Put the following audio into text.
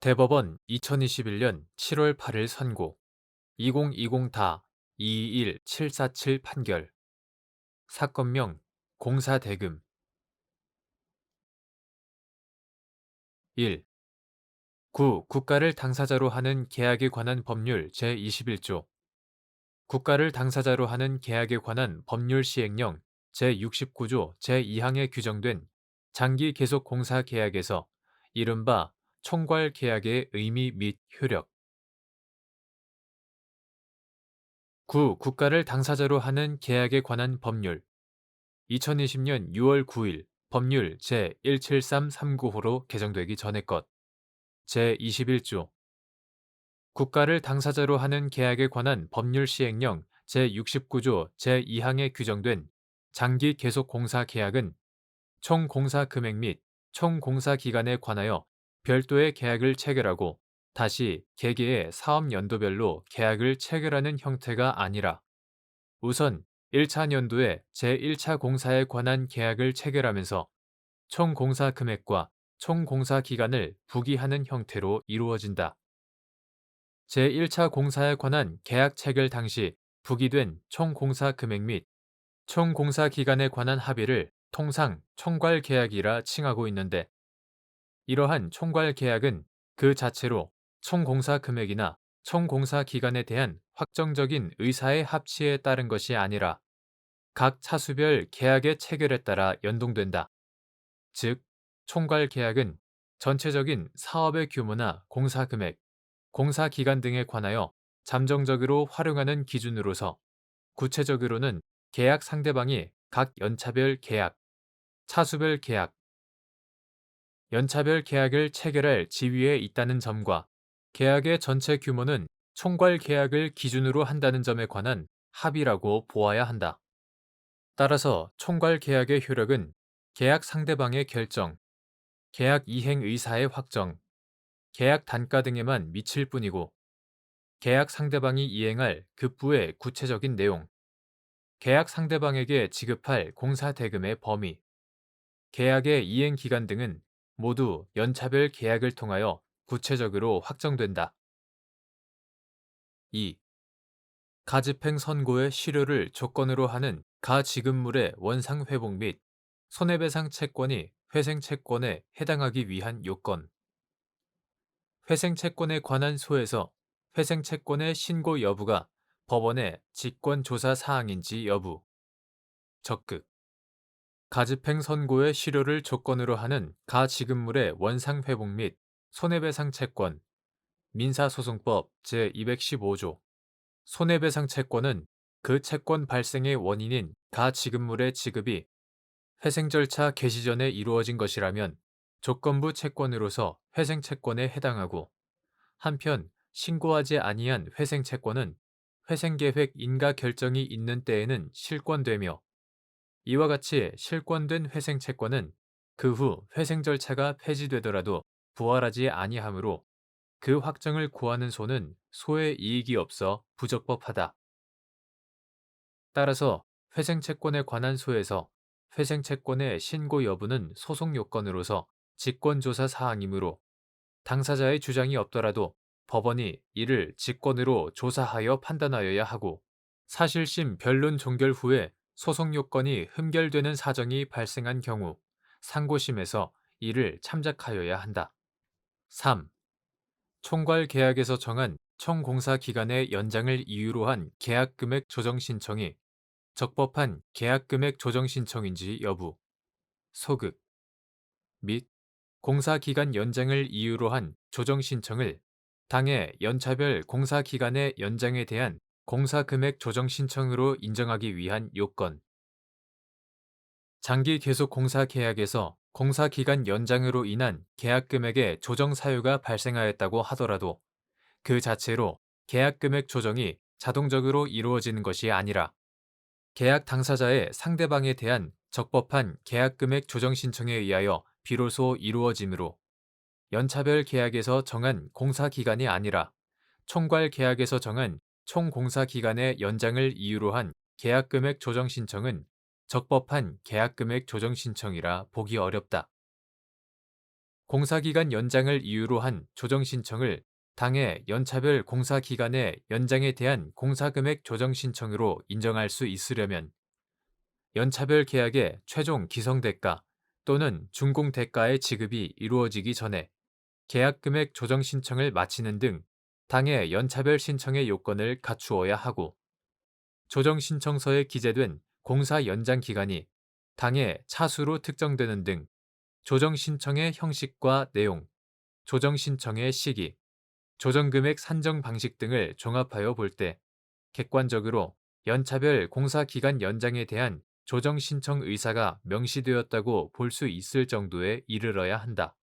대법원 2021년 7월 8일 선고 2020다 221747 판결 사건명 공사대금 1. 9. 국가를 당사자로 하는 계약에 관한 법률 제21조 국가를 당사자로 하는 계약에 관한 법률 시행령 제69조 제2항에 규정된 장기 계속 공사 계약에서 이른바 총괄 계약의 의미 및 효력. 9. 국가를 당사자로 하는 계약에 관한 법률. 2020년 6월 9일 법률 제17339호로 개정되기 전의 것. 제21조. 국가를 당사자로 하는 계약에 관한 법률 시행령 제69조 제2항에 규정된 장기 계속 공사 계약은 총 공사 금액 및 총 공사 기간에 관하여 별도의 계약을 체결하고 다시 개개의 사업 연도별로 계약을 체결하는 형태가 아니라 우선 1차 연도에 제1차 공사에 관한 계약을 체결하면서 총 공사 금액과 총 공사 기간을 부기하는 형태로 이루어진다. 제1차 공사에 관한 계약 체결 당시 부기된 총 공사 금액 및 총 공사 기간에 관한 합의를 통상 총괄 계약이라 칭하고 있는데 이러한 총괄 계약은 그 자체로 총공사 금액이나 총공사 기간에 대한 확정적인 의사의 합치에 따른 것이 아니라 각 차수별 계약의 체결에 따라 연동된다. 즉, 총괄 계약은 전체적인 사업의 규모나 공사 금액, 공사 기간 등에 관하여 잠정적으로 활용하는 기준으로서 구체적으로는 계약 상대방이 각 연차별 계약, 차수별 계약, 연차별 계약을 체결할 지위에 있다는 점과 계약의 전체 규모는 총괄 계약을 기준으로 한다는 점에 관한 합의라고 보아야 한다. 따라서 총괄 계약의 효력은 계약 상대방의 결정, 계약 이행 의사의 확정, 계약 단가 등에만 미칠 뿐이고 계약 상대방이 이행할 급부의 구체적인 내용, 계약 상대방에게 지급할 공사 대금의 범위, 계약의 이행 기간 등은 모두 연차별 계약을 통하여 구체적으로 확정된다. 2. 가집행 선고의 실효를 조건으로 하는 가지급물의 원상 회복 및 손해배상 채권이 회생 채권에 해당하기 위한 요건. 회생 채권에 관한 소에서 회생 채권의 신고 여부가 법원의 직권 조사 사항인지 여부. 적극. 가집행 선고의 실효를 조건으로 하는 가지급물의 원상 회복 및 손해배상 채권 민사소송법 제215조. 손해배상 채권은 그 채권 발생의 원인인 가지급물의 지급이 회생 절차 개시 전에 이루어진 것이라면 조건부 채권으로서 회생 채권에 해당하고 한편 신고하지 아니한 회생 채권은 회생 계획 인가 결정이 있는 때에는 실권되며 이와 같이 실권된 회생 채권은 그 후 회생 절차가 폐지되더라도 부활하지 아니하므로 그 확정을 구하는 소는 소의 이익이 없어 부적법하다. 따라서 회생 채권에 관한 소에서 회생 채권의 신고 여부는 소송 요건으로서 직권조사 사항이므로 당사자의 주장이 없더라도 법원이 이를 직권으로 조사하여 판단하여야 하고 사실심 변론 종결 후에 소송 요건이 흠결되는 사정이 발생한 경우 상고심에서 이를 참작하여야 한다. 3. 총괄 계약에서 정한 총공사 기간의 연장을 이유로 한 계약금액 조정 신청이 적법한 계약금액 조정 신청인지 여부, 소급 및 공사 기간 연장을 이유로 한 조정 신청을 당해 연차별 공사 기간의 연장에 대한 공사 금액 조정 신청으로 인정하기 위한 요건. 장기 계속 공사 계약에서 공사 기간 연장으로 인한 계약 금액의 조정 사유가 발생하였다고 하더라도 그 자체로 계약 금액 조정이 자동적으로 이루어지는 것이 아니라 계약 당사자의 상대방에 대한 적법한 계약 금액 조정 신청에 의하여 비로소 이루어지므로 연차별 계약에서 정한 공사 기간이 아니라 총괄 계약에서 정한 총 공사 기간의 연장을 이유로 한 계약금액 조정 신청은 적법한 계약금액 조정 신청이라 보기 어렵다. 공사기간 연장을 이유로 한 조정 신청을 당해 연차별 공사기간의 연장에 대한 공사금액 조정 신청으로 인정할 수 있으려면 연차별 계약의 최종 기성대가 또는 준공대가의 지급이 이루어지기 전에 계약금액 조정 신청을 마치는 등 당해 연차별 신청의 요건을 갖추어야 하고 조정 신청서에 기재된 공사 연장 기간이 당해 차수로 특정되는 등 조정 신청의 형식과 내용, 조정 신청의 시기, 조정금액 산정 방식 등을 종합하여 볼 때 객관적으로 연차별 공사 기간 연장에 대한 조정 신청 의사가 명시되었다고 볼 수 있을 정도에 이르러야 한다.